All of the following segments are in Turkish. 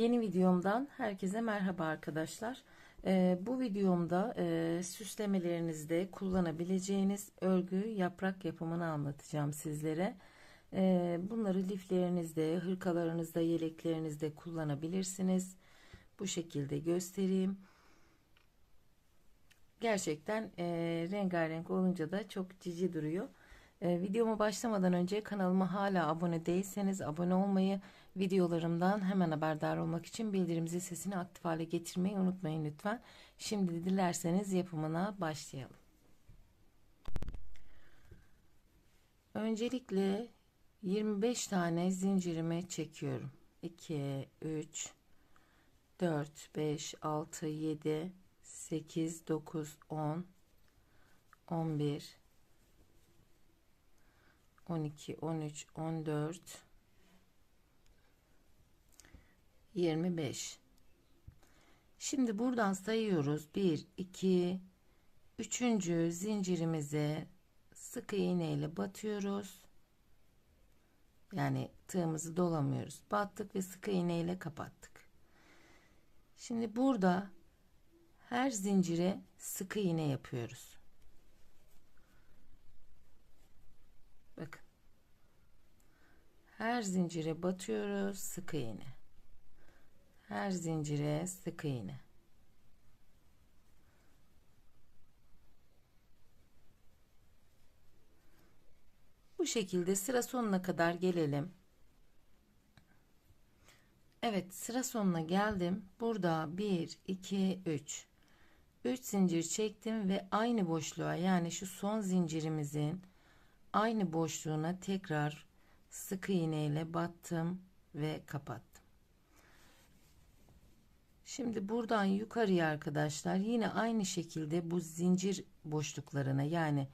Yeni videomdan herkese merhaba arkadaşlar. Ee, bu videomda e, süslemelerinizde kullanabileceğiniz örgü yaprak yapımını anlatacağım sizlere. Ee, bunları liflerinizde, hırkalarınızda, yeleklerinizde kullanabilirsiniz. Bu şekilde göstereyim. Gerçekten e, rengarenk olunca da çok cici duruyor. E, videoma başlamadan önce kanalıma hala abone değilseniz abone olmayı, videolarımdan hemen haberdar olmak için bildirim sesini aktif hale getirmeyi unutmayın lütfen. Şimdi dilerseniz yapımına başlayalım. Öncelikle 25 tane zincirimi çekiyorum. 2, 3, 4, 5, 6, 7, 8, 9, 10, 11, 12, 13, 14, 25. Şimdi buradan sayıyoruz. 1, 2, 3. zincirimize sık iğne ile batıyoruz. Yani tığımızı dolamıyoruz. Battık ve sık iğne ile kapattık. Şimdi burada her zincire sık iğne yapıyoruz. Bakın. Her zincire batıyoruz, sık iğne. Her zincire sık iğne. Bu şekilde sıra sonuna kadar gelelim. Evet sıra sonuna geldim. Burada 1, 2, 3. 3 zincir çektim ve aynı boşluğa yani şu son zincirimizin aynı boşluğuna tekrar sık iğne ile battım ve kapattım. Şimdi buradan yukarıya arkadaşlar yine aynı şekilde bu zincir boşluklarına yani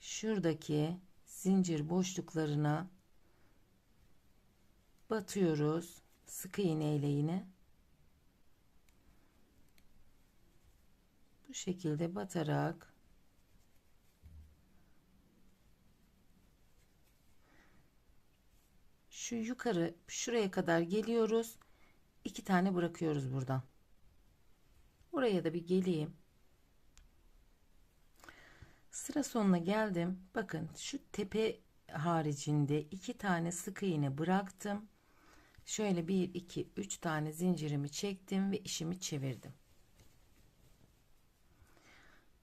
şuradaki zincir boşluklarına batıyoruz sık iğne ile yine bu şekilde batarak şu yukarı şuraya kadar geliyoruz. İki tane bırakıyoruz buradan. Buraya da bir geleyim. Sıra sonuna geldim. Bakın şu tepe haricinde iki tane sık iğne bıraktım. Şöyle bir iki üç tane zincirimi çektim ve işimi çevirdim.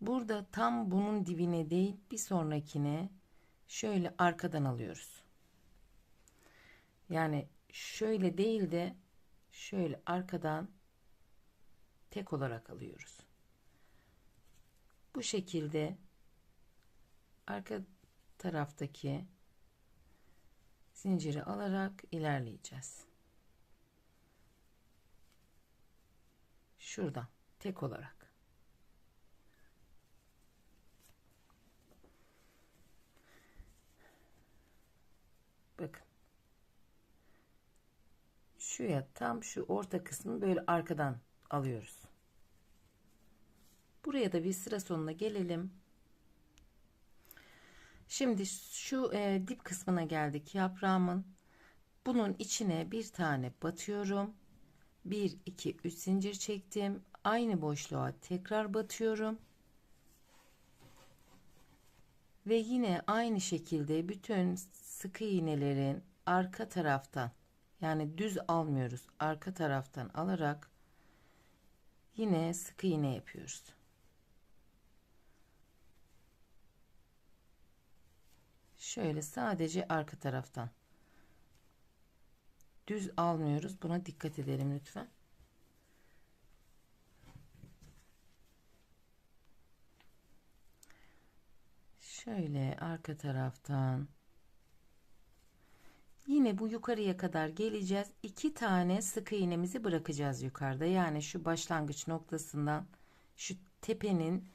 Burada tam bunun dibine değil bir sonrakine şöyle arkadan alıyoruz yani şöyle değil de şöyle arkadan tek olarak alıyoruz. Bu şekilde arka taraftaki zinciri alarak ilerleyeceğiz. Şuradan tek olarak. Bakın şuraya tam şu orta kısmı böyle arkadan alıyoruz. Buraya da bir sıra sonuna gelelim. Şimdi şu e, dip kısmına geldik yaprağımın. Bunun içine bir tane batıyorum. 1 2 3 zincir çektim. Aynı boşluğa tekrar batıyorum. Ve yine aynı şekilde bütün sık iğnelerin arka taraftan yani düz almıyoruz. Arka taraftan alarak yine sık iğne yapıyoruz. Şöyle sadece arka taraftan. Düz almıyoruz. Buna dikkat edelim lütfen. Şöyle arka taraftan Yine bu yukarıya kadar geleceğiz. İki tane sık iğnemizi bırakacağız yukarıda. Yani şu başlangıç noktasından şu tepenin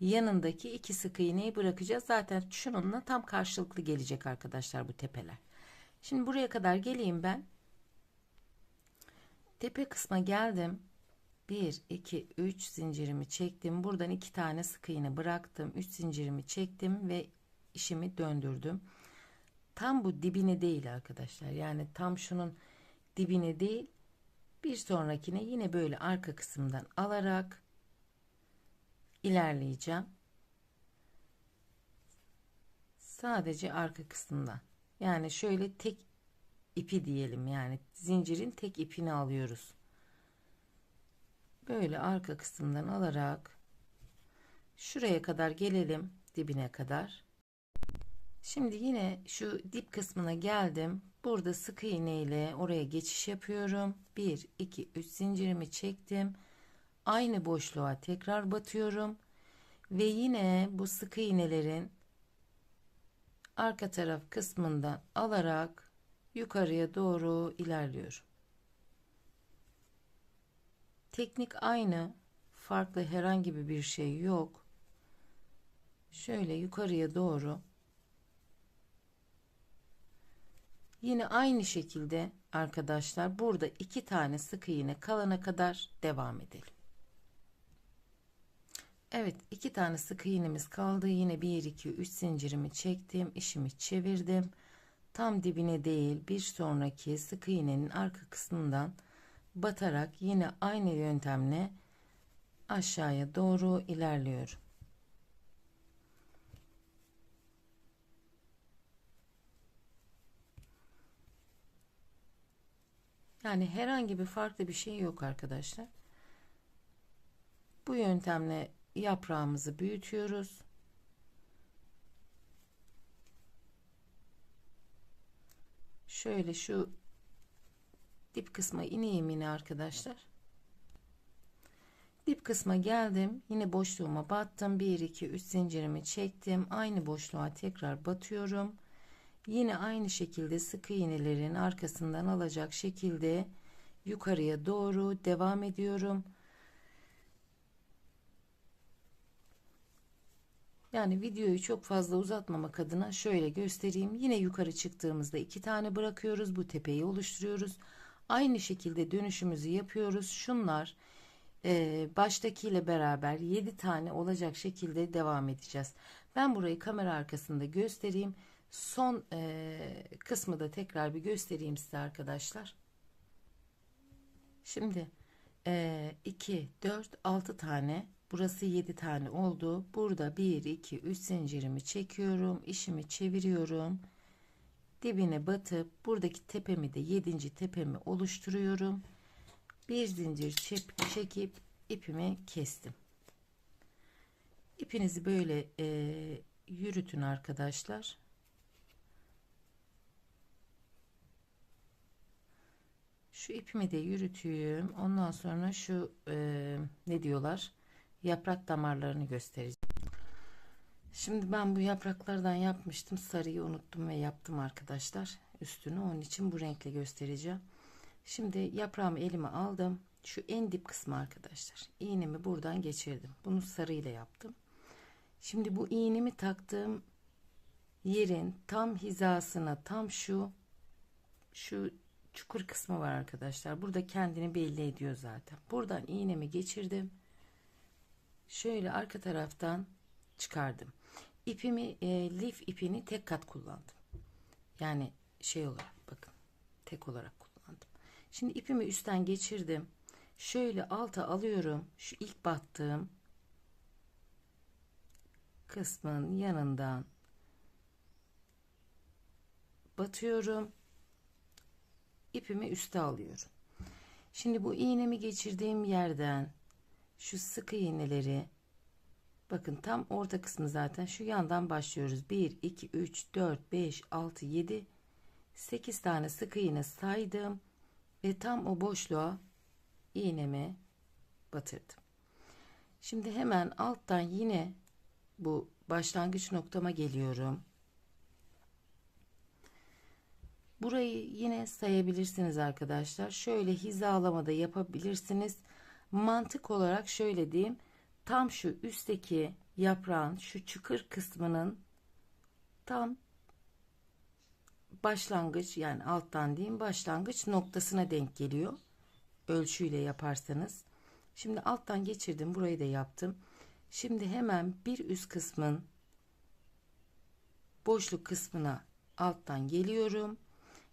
yanındaki iki sık iğneyi bırakacağız. Zaten şununla tam karşılıklı gelecek arkadaşlar bu tepeler. Şimdi buraya kadar geleyim ben. Tepe kısma geldim. 1 2 3 zincirimi çektim. Buradan iki tane sık iğne bıraktım. 3 zincirimi çektim ve işimi döndürdüm tam bu dibine değil arkadaşlar. Yani tam şunun dibine değil Bir sonrakine yine böyle arka kısımdan alarak ilerleyeceğim. Sadece arka kısımdan. Yani şöyle tek ipi diyelim yani zincirin tek ipini alıyoruz. Böyle arka kısımdan alarak şuraya kadar gelelim dibine kadar. Şimdi yine şu dip kısmına geldim. Burada sık iğne ile oraya geçiş yapıyorum. 1 2 3 zincirimi çektim. Aynı boşluğa tekrar batıyorum ve yine bu sık iğnelerin arka taraf kısmından alarak yukarıya doğru ilerliyorum. Teknik aynı. Farklı herhangi bir şey yok. Şöyle yukarıya doğru Yine aynı şekilde arkadaşlar burada iki tane sık iğne kalana kadar devam edelim. Evet iki tane sık iğnemiz kaldı. Yine 1 2 3 zincirimi çektim. işimi çevirdim. Tam dibine değil bir sonraki sık iğnenin arka kısmından batarak yine aynı yöntemle aşağıya doğru ilerliyorum. Yani herhangi bir farklı bir şey yok arkadaşlar. Bu yöntemle yaprağımızı büyütüyoruz. Şöyle şu dip kısma ineyim yine arkadaşlar. Dip kısma geldim. Yine boşluğuma battım. 1 2 3 zincirimi çektim. Aynı boşluğa tekrar batıyorum. Yine aynı şekilde sık iğnelerin arkasından alacak şekilde yukarıya doğru devam ediyorum. Yani videoyu çok fazla uzatmamak adına şöyle göstereyim. Yine yukarı çıktığımızda iki tane bırakıyoruz. Bu tepeyi oluşturuyoruz. Aynı şekilde dönüşümüzü yapıyoruz. Şunlar e, baştakiyle beraber 7 tane olacak şekilde devam edeceğiz. Ben burayı kamera arkasında göstereyim. Son e, kısmı da tekrar bir göstereyim size arkadaşlar. Şimdi e, 2, 4, 6 tane burası 7 tane oldu. Burada 1, 2, 3 zincirimi çekiyorum. işimi çeviriyorum. Dibine batıp buradaki tepemi de 7. tepemi oluşturuyorum. Bir zincir çek, çekip ipimi kestim. İpinizi böyle e, yürütün arkadaşlar. Şu ipimi de yürütüyorum. Ondan sonra şu e, ne diyorlar? Yaprak damarlarını göstereceğim. Şimdi ben bu yapraklardan yapmıştım. Sarıyı unuttum ve yaptım arkadaşlar. Üstünü onun için bu renkle göstereceğim. Şimdi yaprağımı elime aldım. Şu en dip kısmı arkadaşlar. İğnemi buradan geçirdim. Bunu sarıyla yaptım. Şimdi bu iğnemi taktığım yerin tam hizasına tam şu şu çukur kısmı var arkadaşlar. Burada kendini belli ediyor zaten. Buradan iğnemi geçirdim. Şöyle arka taraftan çıkardım. İpimi e, lif ipini tek kat kullandım. Yani şey olarak bakın tek olarak kullandım. Şimdi ipimi üstten geçirdim. Şöyle alta alıyorum. Şu ilk battığım kısmın yanından batıyorum ipimi üste alıyorum. Şimdi bu iğnemi geçirdiğim yerden şu sık iğneleri bakın tam orta kısmı zaten şu yandan başlıyoruz. 1 2 3 4 5 6 7 8 tane sık iğne saydım ve tam o boşluğa iğnemi batırdım. Şimdi hemen alttan yine bu başlangıç noktama geliyorum. Burayı yine sayabilirsiniz arkadaşlar. Şöyle hizalamada yapabilirsiniz. Mantık olarak şöyle diyeyim. Tam şu üstteki yaprağın şu çukur kısmının tam başlangıç yani alttan diyeyim başlangıç noktasına denk geliyor. Ölçüyle yaparsanız. Şimdi alttan geçirdim. Burayı da yaptım. Şimdi hemen bir üst kısmın boşluk kısmına alttan geliyorum.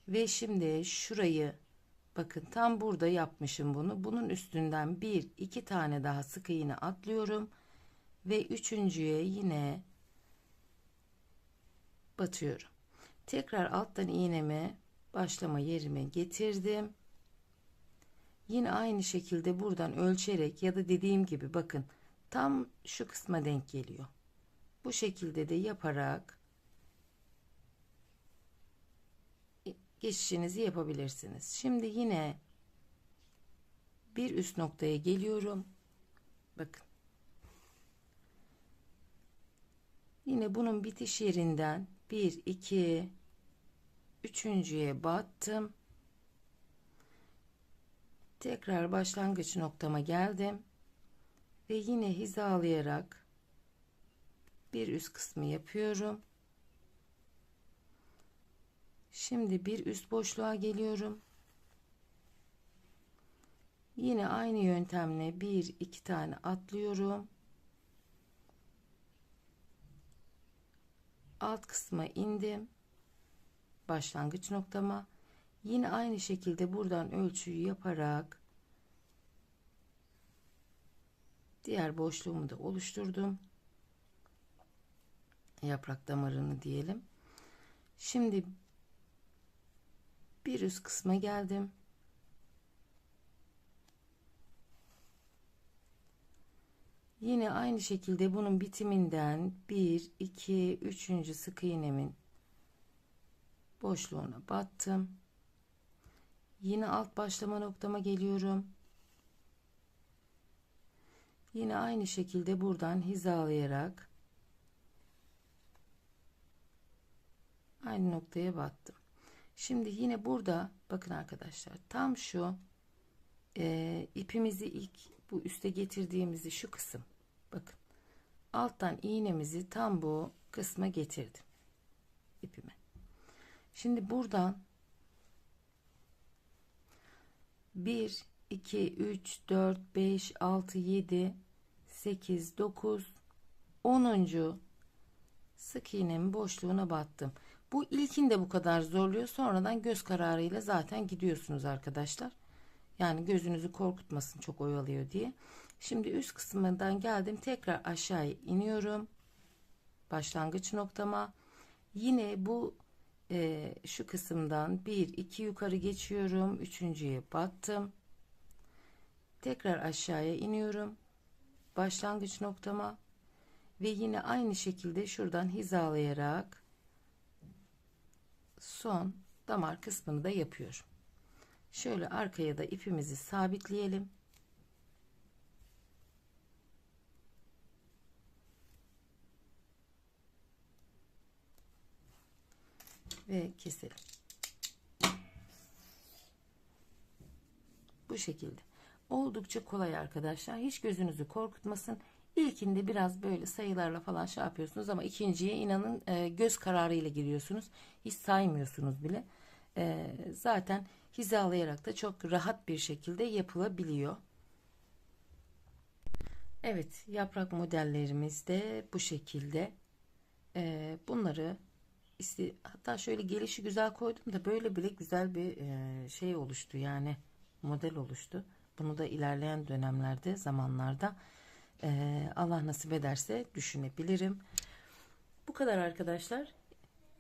Ve şimdi şurayı Bakın tam burada yapmışım bunu. Bunun üstünden bir iki tane daha sık iğne atlıyorum. Ve üçüncüye yine batıyorum. Tekrar alttan iğnemi başlama yerime getirdim. Yine aynı şekilde buradan ölçerek ya da dediğim gibi bakın tam şu kısma denk geliyor. Bu şekilde de yaparak geçişinizi yapabilirsiniz. Şimdi yine bir üst noktaya geliyorum. Bakın. Yine bunun bitiş yerinden 1 2 üçüncüye battım. Tekrar başlangıç noktama geldim ve yine hizalayarak bir üst kısmı yapıyorum. Şimdi bir üst boşluğa geliyorum. Yine aynı yöntemle bir iki tane atlıyorum. Alt kısma indim. Başlangıç noktama. Yine aynı şekilde buradan ölçüyü yaparak diğer boşluğumu da oluşturdum. Yaprak damarını diyelim. Şimdi bir üst kısma geldim. Yine aynı şekilde bunun bitiminden 1 2 3. sık iğnemin boşluğuna battım. Yine alt başlama noktama geliyorum. Yine aynı şekilde buradan hizalayarak aynı noktaya battım. Şimdi yine burada bakın arkadaşlar tam şu e, ipimizi ilk bu üste getirdiğimizi şu kısım bakın alttan iğnemizi tam bu kısma getirdim ipime. Şimdi buradan 1 2 3 4 5 6 7 8 9 10. sık iğnemin boşluğuna battım. Bu ilkinde bu kadar zorluyor. Sonradan göz kararıyla zaten gidiyorsunuz arkadaşlar. Yani gözünüzü korkutmasın çok oyalıyor diye. Şimdi üst kısmından geldim. Tekrar aşağıya iniyorum. Başlangıç noktama. Yine bu e, şu kısımdan bir iki yukarı geçiyorum. Üçüncüye battım. Tekrar aşağıya iniyorum. Başlangıç noktama. Ve yine aynı şekilde şuradan hizalayarak son damar kısmını da yapıyorum. Şöyle arkaya da ipimizi sabitleyelim. Ve keselim. Bu şekilde. Oldukça kolay arkadaşlar. Hiç gözünüzü korkutmasın. İlkinde biraz böyle sayılarla falan şey yapıyorsunuz ama ikinciye inanın e, göz kararıyla giriyorsunuz. Hiç saymıyorsunuz bile. E, zaten hizalayarak da çok rahat bir şekilde yapılabiliyor. Evet yaprak modellerimiz de bu şekilde. E, bunları hatta şöyle gelişi güzel koydum da böyle bile güzel bir e, şey oluştu yani model oluştu. Bunu da ilerleyen dönemlerde zamanlarda ee, Allah nasip ederse düşünebilirim. Bu kadar arkadaşlar.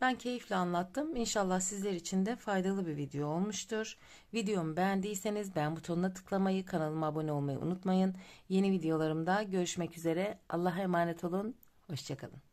Ben keyifle anlattım. İnşallah sizler için de faydalı bir video olmuştur. Videomu beğendiyseniz beğen butonuna tıklamayı, kanalıma abone olmayı unutmayın. Yeni videolarımda görüşmek üzere. Allah'a emanet olun. Hoşçakalın.